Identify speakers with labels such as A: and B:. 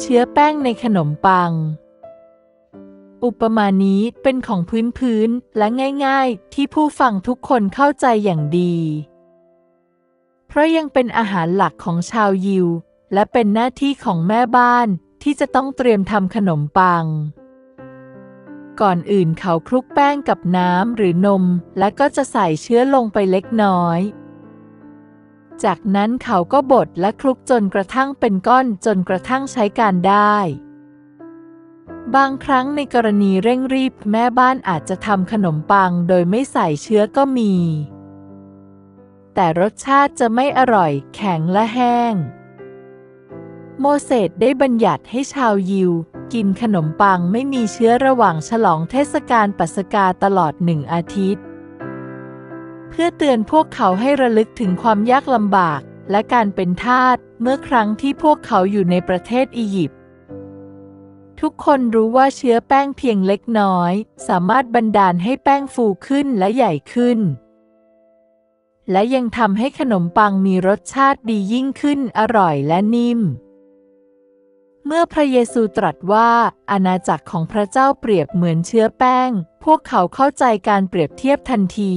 A: เชื้อแป้งในขนมปัง อุปมานี้เป็นของพื้นพื้นๆและง่ายๆ ที่ผู้ฟังทุกคนเข้าใจอย่างดี เพราะยังเป็นอาหารหลักของชาวยิว และเป็นหน้าที่ของแม่บ้านที่จะต้องเตรียมทำขนมปัง ก่อนอื่นเขาคลุกแป้งกับน้ำหรือนม และก็จะใส่เชื้อลงไปเล็กน้อย จากนั้นเขาก็บดและคลุกจนกระทั่งเป็นก้อนจนกระทั่งใช้การได้ บางครั้งในกรณีเร่งรีบแม่บ้านอาจจะทำขนมปังโดยไม่ใส่เชื้อก็มี แต่รสชาติจะไม่อร่อยแข็งและแห้ง โมเสสได้บัญญัติให้ชาวยิว กินขนมปังไม่มีเชื้อระหว่างฉลองเทศกาลปัสกาตลอดหนึ่งอาทิตย์ พื่อเตือนพวกเขาให้ระลึกถึงความยากลำบาก และการเป็นทาสเมื่อครั้งที่พวกเขาอยู่ในประเทศอียิปต์ทุกคนรู้ว่าเชื้อแป้งเพียงเล็กน้อย สามารถบันดาลให้แป้งฟูขึ้นและใหญ่ขึ้น และยังทำให้ขนมปังมีรสชาติดียิ่งขึ้นอร่อยและนิ่ม เมื่อพระเยซูตรัสว่า อาณาจักรของพระเจ้าเปรียบเหมือนเชื้อแป้ง พวกเขาเข้าใจการเปรียบเทียบทันที